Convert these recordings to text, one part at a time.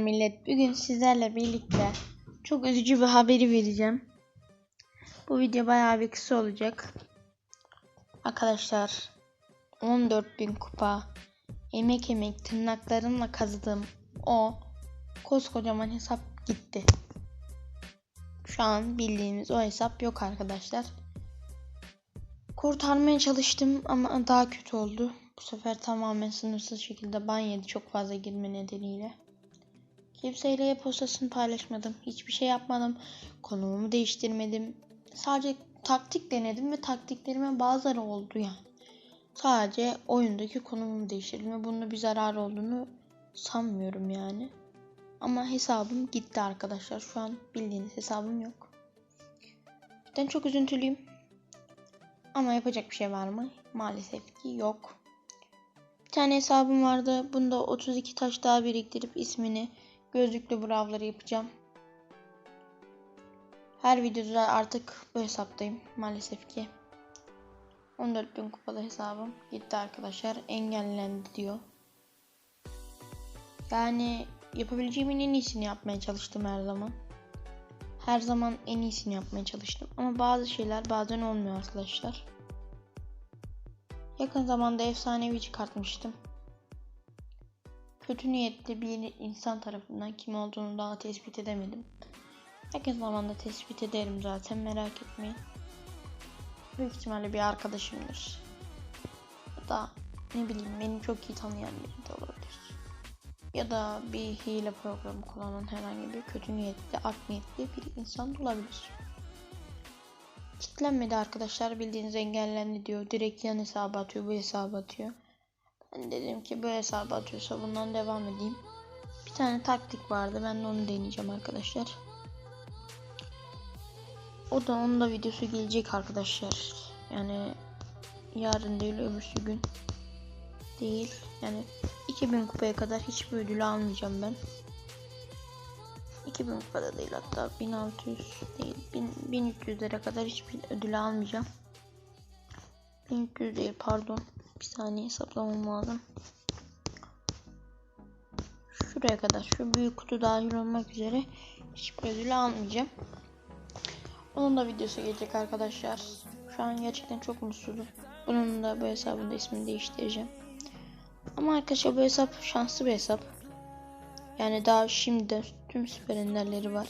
Millet bugün sizlerle birlikte çok üzücü bir haberi vereceğim. Bu video bayağı bir kısa olacak. Arkadaşlar 14.000 kupa emek emek tırnaklarımla kazıdığım o koskocaman hesap gitti. Şu an bildiğimiz o hesap yok arkadaşlar. Kurtarmaya çalıştım ama daha kötü oldu. Bu sefer tamamen sınırsız şekilde ban yedi çok fazla girme nedeniyle. Kimseyle e-postasını paylaşmadım. Hiçbir şey yapmadım. Konumumu değiştirmedim. Sadece taktik denedim ve taktiklerime bazıları oldu yani. Sadece oyundaki konumumu değiştirdim ve bunun bir zarar olduğunu sanmıyorum yani. Ama hesabım gitti arkadaşlar. Şu an bildiğiniz hesabım yok. Ben çok üzüntülüyüm. Ama yapacak bir şey var mı? Maalesef ki yok. Bir tane hesabım vardı. Bunda 32 taş daha biriktirip ismini gözlüklü bravları yapacağım. Her videoda artık bu hesaptayım maalesef ki. 14.000 kupalı hesabım gitti arkadaşlar. Engellendi diyor. Yani yapabileceğimin en iyisini yapmaya çalıştım her zaman. Her zaman en iyisini yapmaya çalıştım. Ama bazı şeyler bazen olmuyor arkadaşlar. Yakın zamanda efsanevi çıkartmıştım. Kötü niyetli bir insan tarafından kim olduğunu daha tespit edemedim. Yakın zamanda tespit ederim zaten merak etmeyin. Büyük ihtimalle bir arkadaşımdır. Ya da ne bileyim beni çok iyi tanıyan biri de olabilir. Ya da bir hile programı kullanan herhangi bir kötü niyetli, art niyetli bir insan olabilir. Kitlenmedi arkadaşlar bildiğiniz engellendi diyor. Direkt yan hesabı atıyor bu hesabı atıyor. Ben dedim ki bu hesabı atıyorsa bundan devam edeyim. Bir tane taktik vardı ben de onu deneyeceğim arkadaşlar. O da onun da videosu gelecek arkadaşlar. Yani yarın değil öbürsü gün değil. Yani 2000 kupaya kadar hiçbir ödül almayacağım ben. 2000 kupada değil hatta 1600 değil 1000, 1300'lere kadar hiçbir ödül almayacağım. 1300 değil pardon. Bir saniye hesaplamam lazım. Şuraya kadar şu büyük kutu dahil olmak üzere hiçbir ödül almayacağım. Onun da videosu gelecek arkadaşlar. Şu an gerçekten çok mutsuzum. Bunun da bu hesabın da ismini değiştireceğim. Ama arkadaşlar bu hesap şanslı bir hesap. Yani daha şimdi tüm süper enderleri var.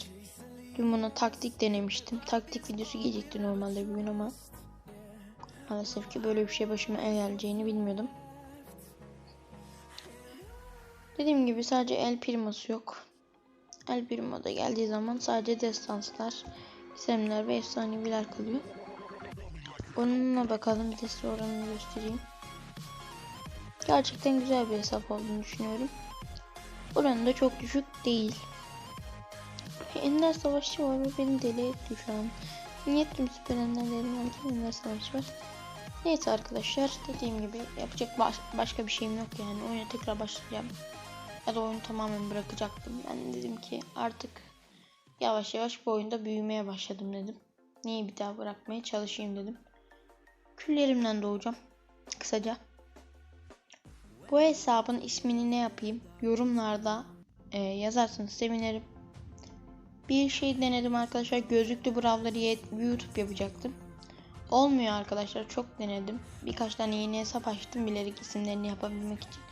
Dün buna taktik denemiştim. Taktik videosu gelecekti normalde bugün ama maalesef ki böyle bir şey başıma geleceğini bilmiyordum. Dediğim gibi sadece el priması yok. El primo da geldiği zaman sadece destanslar, isimler ve efsaneviler kalıyor. Onunla bakalım bir de oranını göstereyim. Gerçekten güzel bir hesap olduğunu düşünüyorum. Oranı da çok düşük değil. Ender Savaşçı var ve beni deli etti şu an. Niye tüm süper enderlerim varken Ender Savaşçı var. Neyse arkadaşlar dediğim gibi yapacak baş başka bir şeyim yok yani. Oyuna tekrar başlayacağım. Ya da oyunu tamamen bırakacaktım. Ben dedim ki artık yavaş yavaş bu oyunda büyümeye başladım dedim. Niye bir daha bırakmaya çalışayım dedim. Küllerimden doğacağım. Kısaca. Bu hesabın ismini ne yapayım? Yorumlarda e, yazarsanız sevinirim. Bir şey denedim arkadaşlar. Gözlüklü bravları YouTube yapacaktım. Olmuyor arkadaşlar. Çok denedim. Birkaç tane yeni hesap açtım bilerek isimlerini yapabilmek için.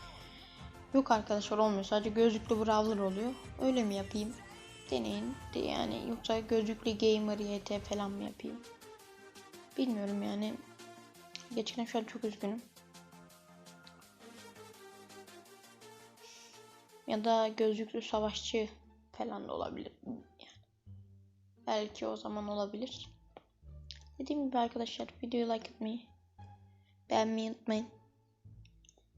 Yok arkadaşlar olmuyor. Sadece gözlüklü brawler oluyor. Öyle mi yapayım? Deneyin. De yani yoksa gözlüklü gamer YT falan mı yapayım? Bilmiyorum yani. Gerçekten şu an çok üzgünüm. Ya da gözlüklü savaşçı falan da olabilir. Yani belki o zaman olabilir. Dediğim gibi arkadaşlar videoyu like etmeyi, beğenmeyi unutmayın.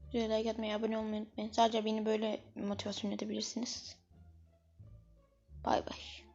Videoyu like etmeyi, abone olmayı unutmayın. Sadece beni böyle motivasyon edebilirsiniz. Bay bay.